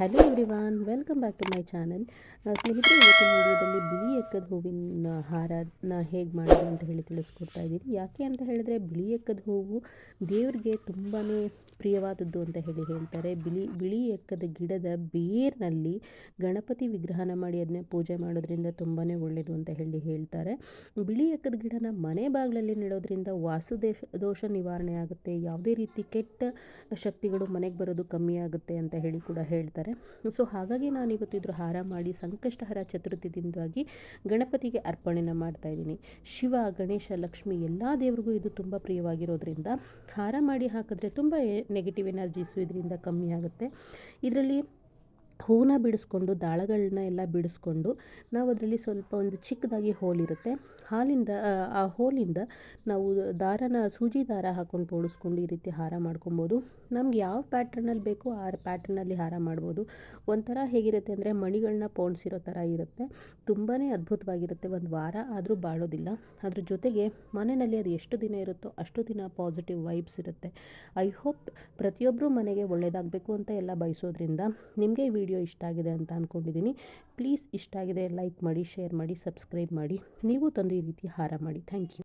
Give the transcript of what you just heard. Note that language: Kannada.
Hello everyone welcome back to my channel ಸ್ನೇಹಿತರೆ, ಇವತ್ತಿನ ವಿಡಿಯೋದಲ್ಲಿ ಬಿಳಿ ಎಕ್ಕದ ಹೂವಿನ ಹಾರನ ಹೇಗೆ ಮಾಡೋದು ಅಂತ ಹೇಳಿ ತಿಳಿಸ್ಕೊಡ್ತಾ ಇದ್ದೀನಿ. ಯಾಕೆ ಅಂತ ಹೇಳಿದ್ರೆ, ಬಿಳಿ ಎಕ್ಕದ ಹೂವು ದೇವ್ರಿಗೆ ತುಂಬಾ ಪ್ರಿಯವಾದದ್ದು ಅಂತ ಹೇಳಿ ಹೇಳ್ತಾರೆ. ಬಿಳಿ ಬಿಳಿ ಎಕ್ಕದ ಗಿಡದ ಬೇರಿನಲ್ಲಿ ಗಣಪತಿ ವಿಗ್ರಹನ ಮಾಡಿ ಅದನ್ನೇ ಪೂಜೆ ಮಾಡೋದ್ರಿಂದ ತುಂಬಾ ಒಳ್ಳೆಯದು ಅಂತ ಹೇಳಿ ಹೇಳ್ತಾರೆ. ಬಿಳಿ ಎಕ್ಕದ ಗಿಡನ ಮನೆ ಬಾಗಿಲಲ್ಲಿ ನೆಡೋದ್ರಿಂದ ವಾಸುದೇಶ, ದೋಷ ನಿವಾರಣೆ ಆಗುತ್ತೆ. ಯಾವುದೇ ರೀತಿ ಕೆಟ್ಟ ಶಕ್ತಿಗಳು ಮನೆಗೆ ಬರೋದು ಕಮ್ಮಿ ಆಗುತ್ತೆ ಅಂತ ಹೇಳಿ ಕೂಡ ಹೇಳ್ತಾರೆ. ಸೊ ಹಾಗಾಗಿ ನಾನು ಇವತ್ತಿದ್ರು ಹಾರ ಮಾಡಿ ಸಂಕಷ್ಟಹರ ಚತುರ್ಥಿದಿಂದಾಗಿ ಗಣಪತಿಗೆ ಅರ್ಪಣೆನ ಮಾಡ್ತಾ ಇದ್ದೀನಿ. ಶಿವ, ಗಣೇಶ, ಲಕ್ಷ್ಮಿ ಎಲ್ಲ ದೇವರಿಗೂ ಇದು ತುಂಬ ಪ್ರಿಯವಾಗಿರೋದ್ರಿಂದ ಹಾರ ಮಾಡಿ ಹಾಕಿದ್ರೆ ತುಂಬ ನೆಗೆಟಿವ್ ಎನರ್ಜೀಸು ಇದರಿಂದ ಕಮ್ಮಿ ಆಗುತ್ತೆ. ಇದರಲ್ಲಿ ಹೂವನ್ನ ಬಿಡಿಸ್ಕೊಂಡು ದಾಳಗಳನ್ನ ಎಲ್ಲ ಬಿಡಿಸ್ಕೊಂಡು ನಾವು ಅದರಲ್ಲಿ ಸ್ವಲ್ಪ ಒಂದು ಚಿಕ್ಕದಾಗಿ ಹೋಲಿರುತ್ತೆ ಹಾಲಿಂದ, ಆ ಹೋಲಿಂದ ನಾವು ದಾರನ ಸೂಜಿ ದಾರ ಹಾಕ್ಕೊಂಡು ಪೋಣಿಸ್ಕೊಂಡು ಈ ರೀತಿ ಹಾರ ಮಾಡ್ಕೊಬೋದು. ನಮ್ಗೆ ಯಾವ ಪ್ಯಾಟ್ರನಲ್ಲಿ ಬೇಕೋ ಆ ಪ್ಯಾಟ್ರನಲ್ಲಿ ಹಾರ ಮಾಡ್ಬೋದು. ಒಂಥರ ಹೇಗಿರುತ್ತೆ ಅಂದರೆ ಮಣಿಗಳನ್ನ ಪೋಣಿಸಿರೋ ಥರ ಇರುತ್ತೆ. ತುಂಬಾ ಅದ್ಭುತವಾಗಿರುತ್ತೆ. ಒಂದು ವಾರ ಆದರೂ ಬಾಳೋದಿಲ್ಲ. ಅದ್ರ ಜೊತೆಗೆ ಮನೆಯಲ್ಲಿ ಅದು ಎಷ್ಟು ದಿನ ಇರುತ್ತೋ ಅಷ್ಟು ದಿನ ಪಾಸಿಟಿವ್ ವೈಬ್ಸ್ ಇರುತ್ತೆ. ಐ ಹೋಪ್ ಪ್ರತಿಯೊಬ್ಬರು ಮನೆಗೆ ಒಳ್ಳೆಯದಾಗಬೇಕು ಅಂತ ಎಲ್ಲ ಬಯಸೋದ್ರಿಂದ ನಿಮಗೆ ಈ ವಿಡಿಯೋ ಇಷ್ಟ ಆಗಿದೆ ಅಂತ ಅಂದ್ಕೊಂಡಿದ್ದೀನಿ ಪ್ಲೀಸ್ ಇಷ್ಟ ಆಗಿದೆ, ಲೈಕ್ ಮಾಡಿ, ಶೇರ್ ಮಾಡಿ, ಸಬ್ಸ್ಕ್ರೈಬ್ ಮಾಡಿ. ನೀವು ತಂದು ಈ ರೀತಿ ಹಾರ ಮಾಡಿ. Thank you.